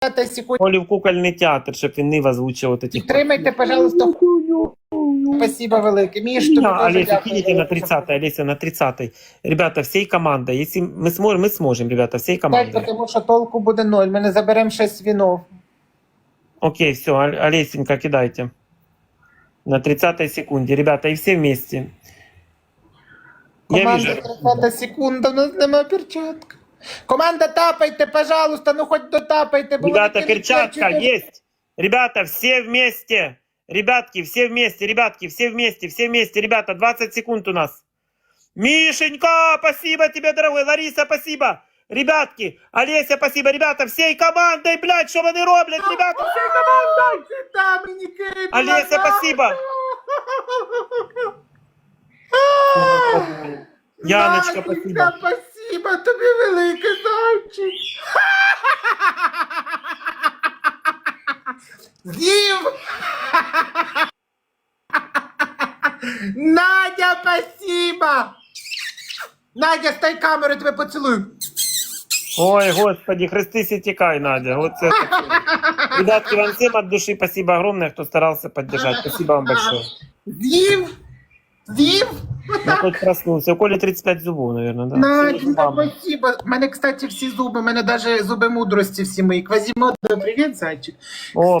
30 секунд. Колі в кукольний театр, щоб він не озвучив от этих. Підтримайте, пожалуйста. Спасибо велике. Міш, тобі Да, дуже Олеся, дякую. кинете на 30 Олеся, на 30 Ребята, всей командой. Если мы сможем, мы сможем, ребята, всей Так, командой. тому що толку буде ноль. Ми не заберемо 6 вінов. Окей, все, Олесенька, кидайте. На 30 секунде, ребята, и все вместе. Я Команда вижу. 30 секунда, у нас нема перчатка. Команда, тапайте, пожалуйста, ну хоч дотапайте. бо Ребята, вони перчатка есть. Ребята, все вместе. Ребятки, все вместе, ребятки, все вместе, все вместе. Ребята, 20 секунд у нас. Мишенька, спасибо тебе, дорогой. Лариса, спасибо. Ребятки, Олеся, спасибо. Ребята, всей командой, блядь, что они роблять, ребята, всей командой. Та, мені кидала, Олеся, да. спасибо. Яночка, спасибо. Спасибо, тобі велике зайчик. З'їв! Надя, спасибо! Надя, стай камеру, тебе поцілую. Ой, господи, хрестись и текай, Надя. Вот это. Ребятки, вам всем от души спасибо огромное, кто старался поддержать. Спасибо вам большое. З'їв! З'їв! Ну, хоч проснулся. У Колі 35 зубов, наверное, да? Наденька, Мама. спасибо. У мене, кстати, всі зуби, у мене навіть зуби мудрості всі мої. Квазімодо, привіт, зайчик. О,